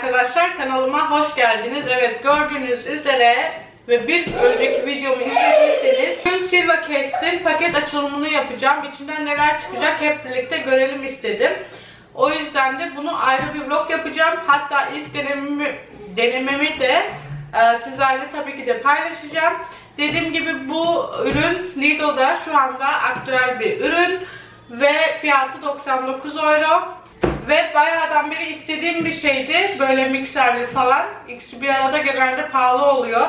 arkadaşlar kanalıma hoş geldiniz. Evet gördüğünüz üzere ve bir önceki videomu izlediyseniz Gün Silva Cast'in paket açılımını yapacağım. İçinden neler çıkacak hep birlikte görelim istedim. O yüzden de bunu ayrı bir vlog yapacağım. Hatta ilk denememi, denememi de e, sizlerle tabii ki de paylaşacağım. Dediğim gibi bu ürün Lidl'da şu anda aktüel bir ürün ve fiyatı 99 euro. Ve bayağıdan beri istediğim bir şeydi. Böyle mikserli falan. İkisi bir arada genelde pahalı oluyor.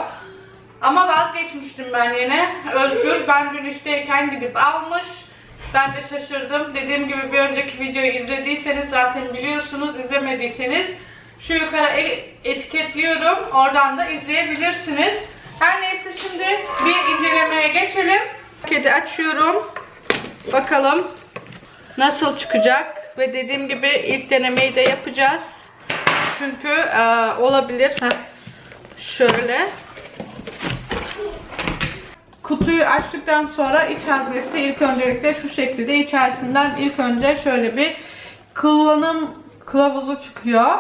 Ama vazgeçmiştim ben yine. Özgür ben dün işteyken gidip almış. Ben de şaşırdım. Dediğim gibi bir önceki videoyu izlediyseniz zaten biliyorsunuz. İzlemediyseniz şu yukarı e- etiketliyorum. Oradan da izleyebilirsiniz. Her neyse şimdi bir incelemeye geçelim. Paketi açıyorum. Bakalım nasıl çıkacak. Ve dediğim gibi ilk denemeyi de yapacağız. Çünkü e, olabilir. Heh. Şöyle. Kutuyu açtıktan sonra iç haznesi ilk öncelikle şu şekilde içerisinden ilk önce şöyle bir kullanım kılavuzu çıkıyor.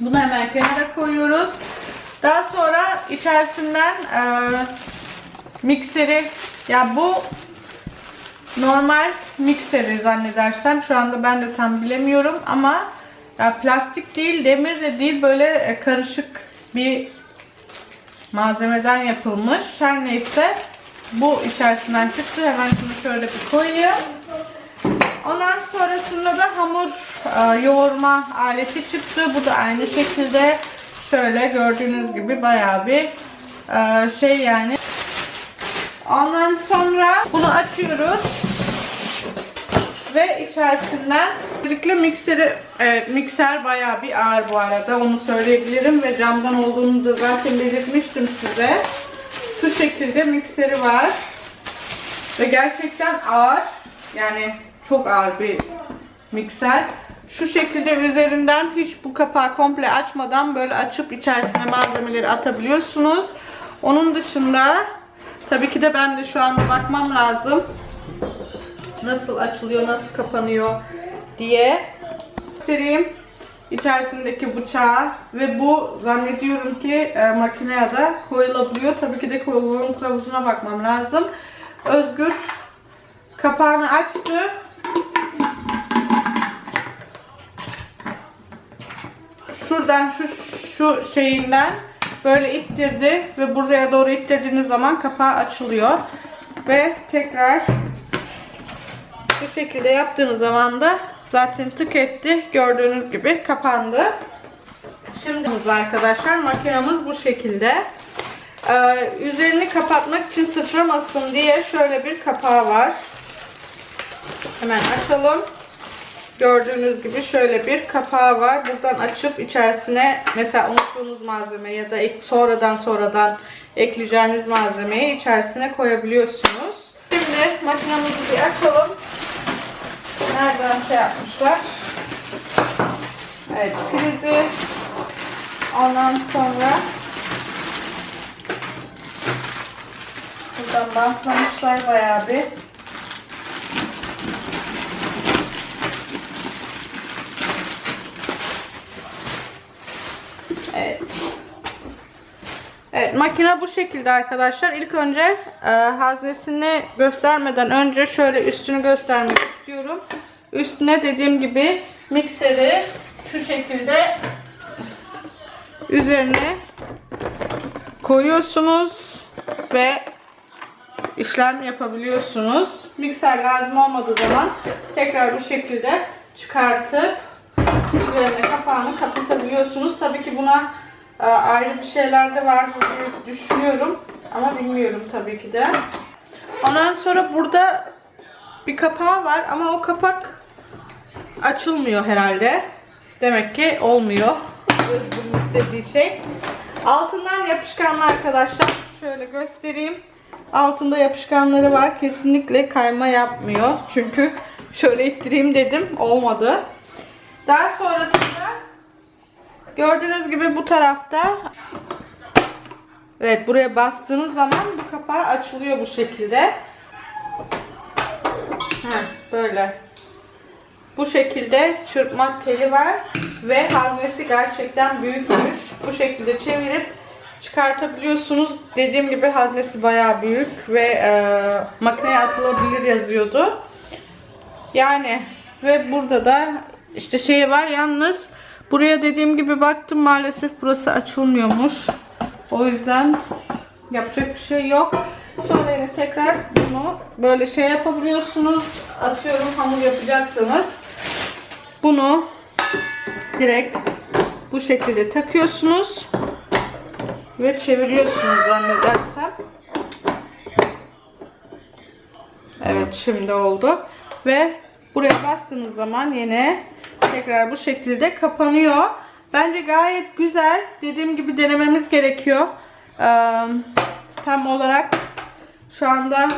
Bunu hemen kenara koyuyoruz. Daha sonra içerisinden e, mikseri ya bu normal mikseri zannedersem şu anda ben de tam bilemiyorum ama ya plastik değil demir de değil böyle e, karışık bir malzemeden yapılmış. Her neyse bu içerisinden çıktı. Hemen şunu şöyle bir koyayım. Ondan sonrasında da hamur e, yoğurma aleti çıktı. Bu da aynı şekilde şöyle gördüğünüz gibi bayağı bir e, şey yani. Ondan sonra bunu açıyoruz. Ve içerisinden birlikte mikseri, e, mikser bayağı bir ağır bu arada onu söyleyebilirim ve camdan olduğunu da zaten belirtmiştim size. Şu şekilde mikseri var. Ve gerçekten ağır. Yani çok ağır bir mikser. Şu şekilde üzerinden hiç bu kapağı komple açmadan böyle açıp içerisine malzemeleri atabiliyorsunuz. Onun dışında tabii ki de ben de şu anda bakmam lazım. Nasıl açılıyor, nasıl kapanıyor diye göstereyim. İçerisindeki bıçağı ve bu zannediyorum ki e, makineye de koyulabiliyor. Tabii ki de koyulum kılavuzuna bakmam lazım. Özgür kapağını açtı. Şuradan şu şu şeyinden böyle ittirdi ve buraya doğru ittirdiğiniz zaman kapağı açılıyor. Ve tekrar bu şekilde yaptığınız zaman da zaten tık etti. Gördüğünüz gibi kapandı. Şimdi arkadaşlar makinamız bu şekilde. Ee, üzerini kapatmak için sıçramasın diye şöyle bir kapağı var. Hemen açalım. Gördüğünüz gibi şöyle bir kapağı var. Buradan açıp içerisine mesela unuttuğunuz malzeme ya da sonradan sonradan ekleyeceğiniz malzemeyi içerisine koyabiliyorsunuz. Şimdi makinamızı bir açalım. Nereden şey yapmışlar? Evet prizi. Ondan sonra buradan bantlamışlar bayağı bir. Evet makine bu şekilde arkadaşlar. İlk önce e, haznesini göstermeden önce şöyle üstünü göstermek istiyorum. Üstüne dediğim gibi mikseri şu şekilde üzerine koyuyorsunuz ve işlem yapabiliyorsunuz. Mikser lazım olmadığı zaman tekrar bu şekilde çıkartıp üzerine kapağını kapatabiliyorsunuz. Tabii ki buna ayrı bir şeyler de var diye düşünüyorum. Ama bilmiyorum tabii ki de. Ondan sonra burada bir kapağı var ama o kapak açılmıyor herhalde. Demek ki olmuyor. Özgür'ün istediği şey. Altından yapışkanlı arkadaşlar. Şöyle göstereyim. Altında yapışkanları var. Kesinlikle kayma yapmıyor. Çünkü şöyle ittireyim dedim. Olmadı. Daha sonrasında gördüğünüz gibi bu tarafta Evet buraya bastığınız zaman bu kapağı açılıyor bu şekilde. Heh, böyle. Bu şekilde çırpma teli var ve haznesi gerçekten büyükmüş. Bu şekilde çevirip çıkartabiliyorsunuz. Dediğim gibi haznesi bayağı büyük ve e, makineye atılabilir yazıyordu. Yani ve burada da işte şey var yalnız buraya dediğim gibi baktım maalesef burası açılmıyormuş. O yüzden yapacak bir şey yok. Sonra yine tekrar bunu böyle şey yapabiliyorsunuz. Atıyorum hamur yapacaksanız bunu direkt bu şekilde takıyorsunuz ve çeviriyorsunuz zannedersem. Evet şimdi oldu. Ve buraya bastığınız zaman yine tekrar bu şekilde kapanıyor. Bence gayet güzel. Dediğim gibi denememiz gerekiyor. Ee, tam olarak şu anda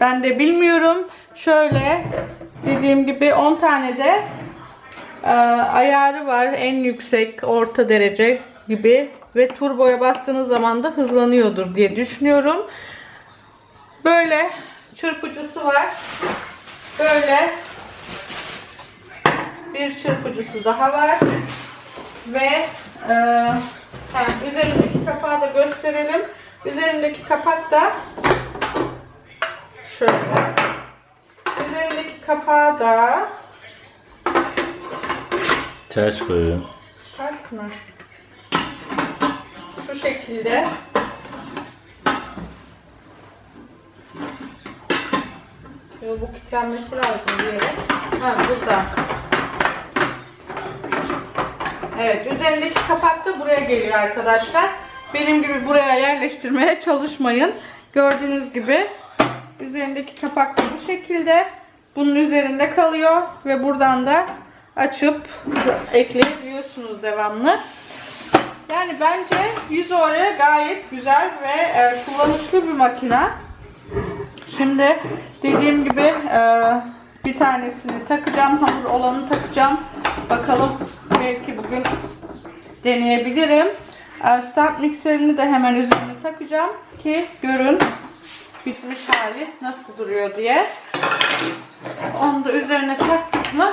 ben de bilmiyorum. Şöyle dediğim gibi 10 tane de e, ayarı var. En yüksek, orta derece gibi ve turboya bastığınız zaman da hızlanıyordur diye düşünüyorum. Böyle çırpıcısı var. Böyle bir çırpıcısı daha var. Ve e, ha, üzerindeki kapağı da gösterelim. Üzerindeki kapak da şöyle. Üzerindeki kapağı da Ters koyuyorum. ters mi? Şu şekilde. Yo, bu kilitlenmesi lazım yere. Ha burada. Evet üzerindeki kapak da buraya geliyor arkadaşlar. Benim gibi buraya yerleştirmeye çalışmayın. Gördüğünüz gibi üzerindeki kapak da bu şekilde. Bunun üzerinde kalıyor ve buradan da açıp ekleyebiliyorsunuz devamlı. Yani bence 100 oraya gayet güzel ve e, kullanışlı bir makine. Şimdi dediğim gibi e, bir tanesini takacağım. Hamur olanı takacağım. Bakalım belki bugün deneyebilirim. E, stand mikserini de hemen üzerine takacağım ki görün bitmiş hali nasıl duruyor diye. Onu da üzerine taktık mı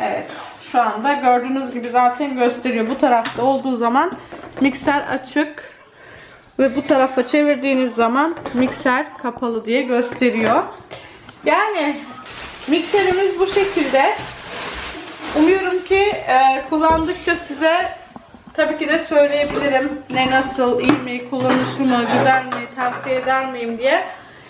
Evet. Şu anda gördüğünüz gibi zaten gösteriyor. Bu tarafta olduğu zaman mikser açık ve bu tarafa çevirdiğiniz zaman mikser kapalı diye gösteriyor. Yani mikserimiz bu şekilde. Umuyorum ki e, kullandıkça size tabii ki de söyleyebilirim ne nasıl, iyi mi, kullanışlı mı, güzel mi, tavsiye eder miyim diye.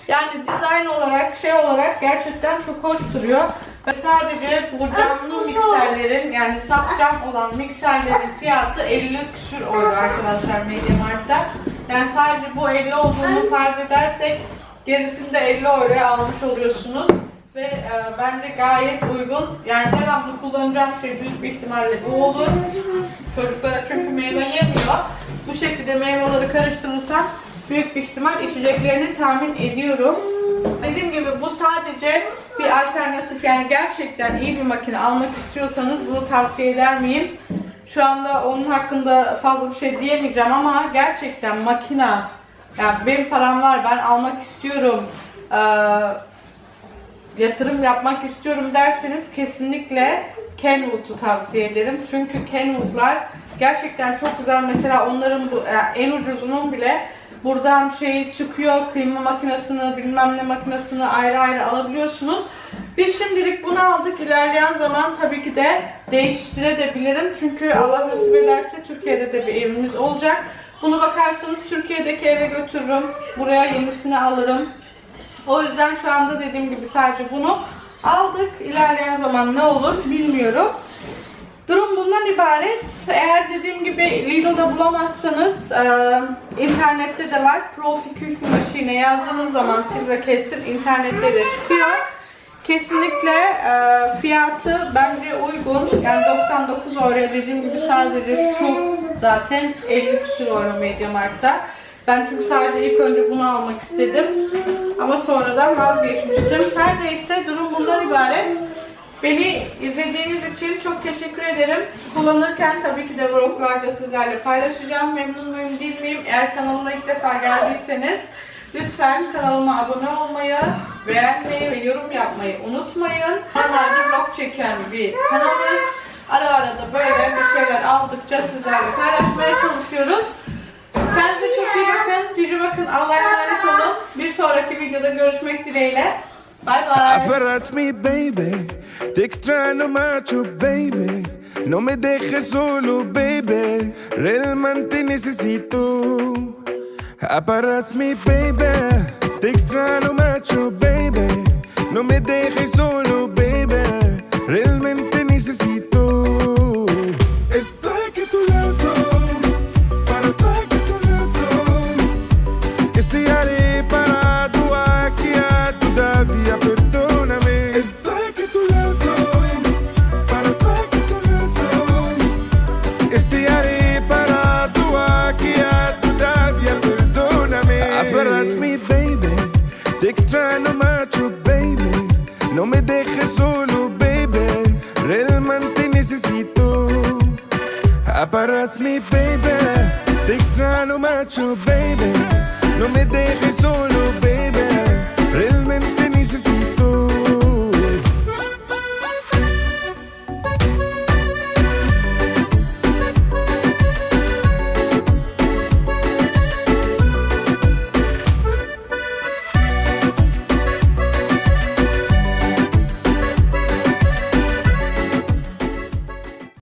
Yani dizayn olarak, şey olarak gerçekten çok hoş duruyor. Ve sadece bu camlı mikserlerin yani saf cam olan mikserlerin fiyatı 50 küsür euro arkadaşlar MediaMarkt'ta. Yani sadece bu 50 olduğunu farz edersek gerisini de 50 euroya almış oluyorsunuz. Ve e, bence gayet uygun. Yani devamlı kullanacağım şey büyük bir ihtimalle bu olur. Çocuklara çünkü meyve yemiyor. Bu şekilde meyveleri karıştırırsam büyük bir ihtimal içeceklerini tahmin ediyorum. Dediğim gibi bu sadece bir alternatif yani gerçekten iyi bir makine almak istiyorsanız bunu tavsiye eder miyim? Şu anda onun hakkında fazla bir şey diyemeyeceğim ama gerçekten makina yani benim param var ben almak istiyorum ee, yatırım yapmak istiyorum derseniz kesinlikle Kenwood'u tavsiye ederim. Çünkü Kenwood'lar gerçekten çok güzel. Mesela onların bu e, en ucuzunun bile buradan şey çıkıyor. Kıyma makinesini, bilmem ne makinesini ayrı ayrı alabiliyorsunuz. Biz şimdilik bunu aldık. İlerleyen zaman tabii ki de değiştirebilirim. Çünkü Allah nasip ederse Türkiye'de de bir evimiz olacak. Bunu bakarsanız Türkiye'deki eve götürürüm. Buraya yenisini alırım. O yüzden şu anda dediğim gibi sadece bunu aldık. İlerleyen zaman ne olur bilmiyorum. Durum bundan ibaret. Eğer dediğim gibi Lidl'da bulamazsanız e, internette de var. Profi Küfü Maşine yazdığınız zaman Silva Kesin internette de çıkıyor. Kesinlikle e, fiyatı bence uygun. Yani 99 euro dediğim gibi sadece şu zaten 50 küsur euro Mediamarkt'ta. Ben çünkü sadece ilk önce bunu almak istedim. Ama sonradan vazgeçmiştim. Her neyse durum bundan ibaret. Beni izlediğiniz için çok teşekkür ederim. Kullanırken tabii ki de vloglarda sizlerle paylaşacağım. Memnun muyum değil miyim? Eğer kanalıma ilk defa geldiyseniz lütfen kanalıma abone olmayı, beğenmeyi ve yorum yapmayı unutmayın. Normalde vlog çeken bir kanalız. Ara ara da böyle bir şeyler aldıkça sizlerle paylaşmaya çalışıyoruz. Videoda görüşmek dileğiyle. Bay. Aparats me, baby. Te extraño macho, baby. No me dejes solo, baby. Realmente te necesito. Aparats me, baby. Te extraño macho, baby. No me dejes solo, baby. Realmente Baby. No me dejes solo, baby. Realmente necesito. Aparats me, baby. Te extraño macho, baby. No me dejes solo.